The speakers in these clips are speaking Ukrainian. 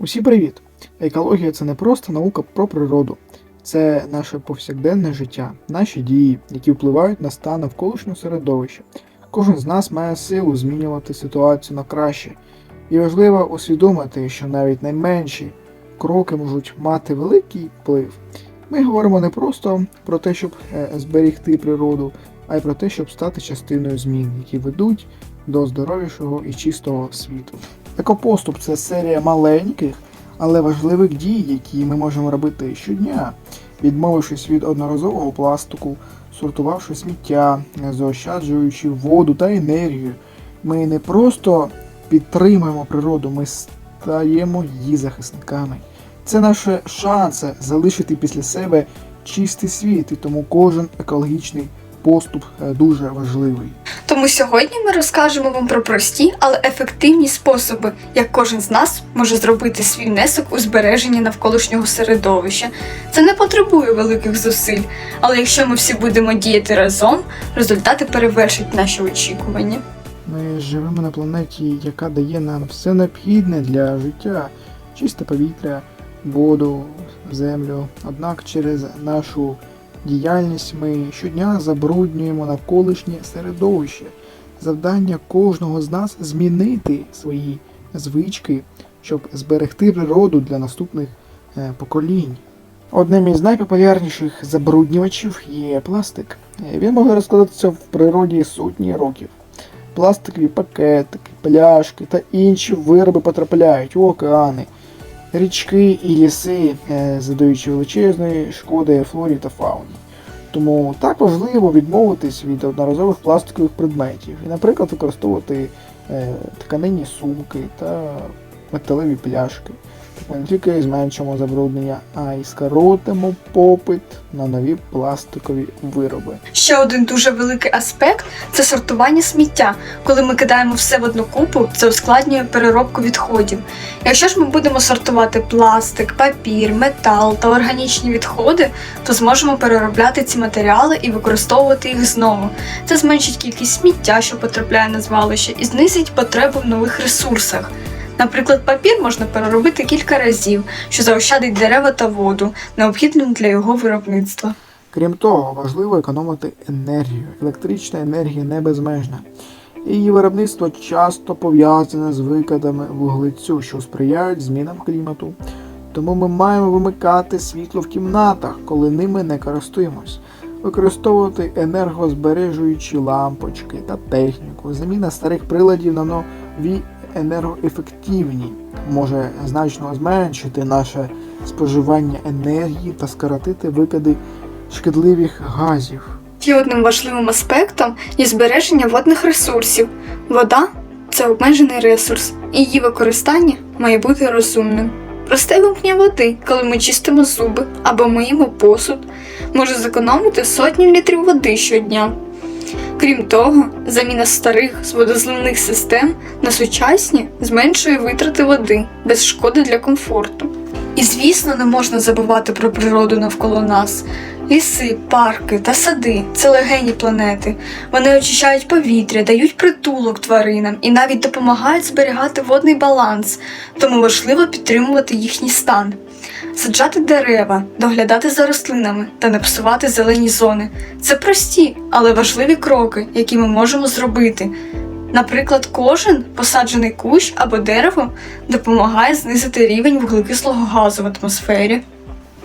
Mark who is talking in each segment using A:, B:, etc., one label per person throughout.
A: Усім привіт! Екологія це не просто наука про природу, це наше повсякденне життя, наші дії, які впливають на стан навколишнього середовища. Кожен з нас має силу змінювати ситуацію на краще, і важливо усвідомити, що навіть найменші кроки можуть мати великий вплив. Ми говоримо не просто про те, щоб е, зберегти природу, а й про те, щоб стати частиною змін, які ведуть до здоровішого і чистого світу. Екопоступ це серія маленьких, але важливих дій, які ми можемо робити щодня, відмовившись від одноразового пластику, сортувавши сміття, заощаджуючи воду та енергію. Ми не просто підтримуємо природу, ми стаємо її захисниками. Це наше шанси залишити після себе чистий світ, і тому кожен екологічний поступ е, дуже важливий.
B: Тому сьогодні ми розкажемо вам про прості, але ефективні способи, як кожен з нас може зробити свій внесок у збереження навколишнього середовища. Це не потребує великих зусиль, але якщо ми всі будемо діяти разом, результати перевершать наші очікування.
A: Ми живемо на планеті, яка дає нам все необхідне для життя, чисте повітря, воду, землю. Однак через нашу діяльність ми щодня забруднюємо навколишнє середовище. Завдання кожного з нас змінити свої звички, щоб зберегти природу для наступних е, поколінь. Одним із найпопулярніших забруднювачів є пластик. Він може розкладатися в природі сотні років. Пластикові пакетики, пляшки та інші вироби потрапляють у океани, річки і ліси, е, задаючи величезної шкоди флорі та фауні. Тому так важливо відмовитись від одноразових пластикових предметів і, наприклад, використовувати е, тканинні сумки та металеві пляшки. Не тільки зменшимо забруднення, а й скоротимо попит на нові пластикові вироби.
B: Ще один дуже великий аспект це сортування сміття. Коли ми кидаємо все в одну купу, це ускладнює переробку відходів. Якщо ж ми будемо сортувати пластик, папір, метал та органічні відходи, то зможемо переробляти ці матеріали і використовувати їх знову. Це зменшить кількість сміття, що потрапляє на звалище, і знизить потребу в нових ресурсах. Наприклад, папір можна переробити кілька разів, що заощадить дерева та воду, необхідним для його виробництва.
A: Крім того, важливо економити енергію. Електрична енергія не безмежна. Її виробництво часто пов'язане з викидами вуглецю, що сприяють змінам клімату. Тому ми маємо вимикати світло в кімнатах, коли ними не користуємось, використовувати енергозбережуючі лампочки та техніку. Заміна старих приладів на нові енергоефективні може значно зменшити наше споживання енергії та скоротити викиди шкідливих газів.
B: Ще одним важливим аспектом є збереження водних ресурсів. Вода це обмежений ресурс, і її використання має бути розумним. Просте вимкнення води, коли ми чистимо зуби або миємо посуд, може зекономити сотні літрів води щодня. Крім того, заміна старих з водозливних систем на сучасні зменшує витрати води без шкоди для комфорту. І звісно, не можна забувати про природу навколо нас. Ліси, парки та сади це легені планети. Вони очищають повітря, дають притулок тваринам і навіть допомагають зберігати водний баланс, тому важливо підтримувати їхній стан. Саджати дерева, доглядати за рослинами та не псувати зелені зони це прості, але важливі кроки, які ми можемо зробити. Наприклад, кожен посаджений кущ або дерево допомагає знизити рівень вуглекислого газу в атмосфері.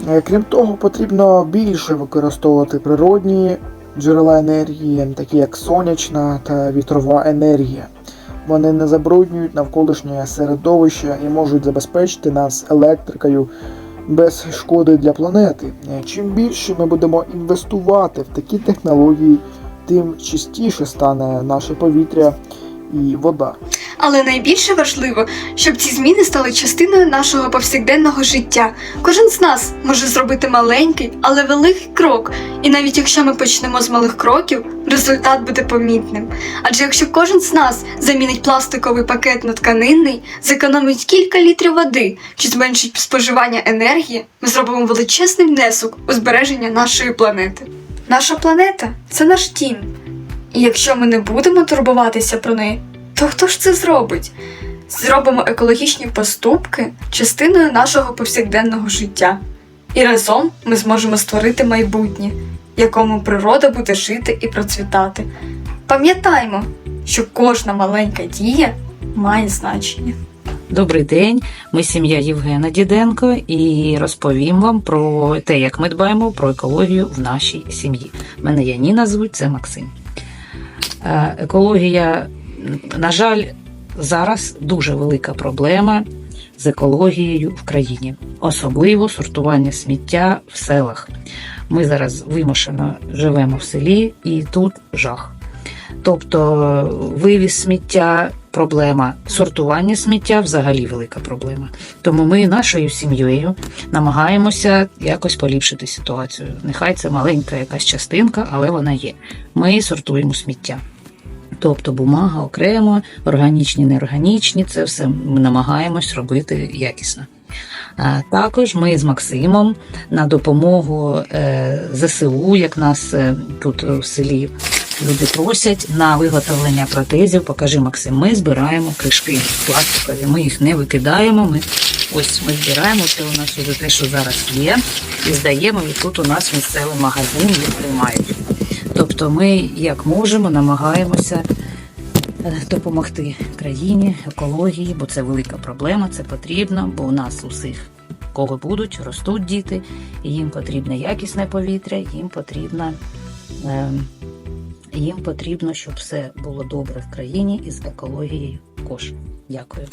A: Е, Крім того, потрібно більше використовувати природні джерела енергії, такі як сонячна та вітрова енергія. Вони не забруднюють навколишнє середовище і можуть забезпечити нас електрикою без шкоди для планети. Чим більше ми будемо інвестувати в такі технології, тим чистіше стане наше повітря і вода.
B: Але найбільше важливо, щоб ці зміни стали частиною нашого повсякденного життя. Кожен з нас може зробити маленький, але великий крок. І навіть якщо ми почнемо з малих кроків, результат буде помітним. Адже якщо кожен з нас замінить пластиковий пакет на тканинний, зекономить кілька літрів води чи зменшить споживання енергії, ми зробимо величезний внесок у збереження нашої планети. Наша планета це наш дім. І якщо ми не будемо турбуватися про неї, то хто ж це зробить? Зробимо екологічні поступки частиною нашого повсякденного життя. І разом ми зможемо створити майбутнє, якому природа буде жити і процвітати. Пам'ятаймо, що кожна маленька дія має значення.
C: Добрий день, ми сім'я Євгена Діденко і розповім вам про те, як ми дбаємо про екологію в нашій сім'ї. Мене Яніна звуть, це Максим. Е, Екологія, на жаль, зараз дуже велика проблема з екологією в країні, особливо сортування сміття в селах. Ми зараз вимушено живемо в селі, і тут жах. Тобто вивіз сміття проблема, сортування сміття взагалі велика проблема. Тому ми нашою сім'єю намагаємося якось поліпшити ситуацію. Нехай це маленька якась частинка, але вона є. Ми сортуємо сміття. Тобто бумага окремо, органічні, неорганічні, це все ми намагаємось робити якісно. Також ми з Максимом на допомогу е, ЗСУ, як нас е, тут в селі люди просять на виготовлення протезів. Покажи Максим, ми збираємо кришки пластикові. Ми їх не викидаємо. Ми ось ми збираємо це у нас уже те, що зараз є, і здаємо. І тут у нас місцевий магазин їх приймають. Тобто, ми як можемо намагаємося е, допомогти країні, екології, бо це велика проблема, це потрібно, бо у нас усіх. Кого будуть, ростуть діти, і їм потрібне якісне повітря, їм потрібна ем, їм потрібно, щоб все було добре в країні і з екологією Кош. Дякую.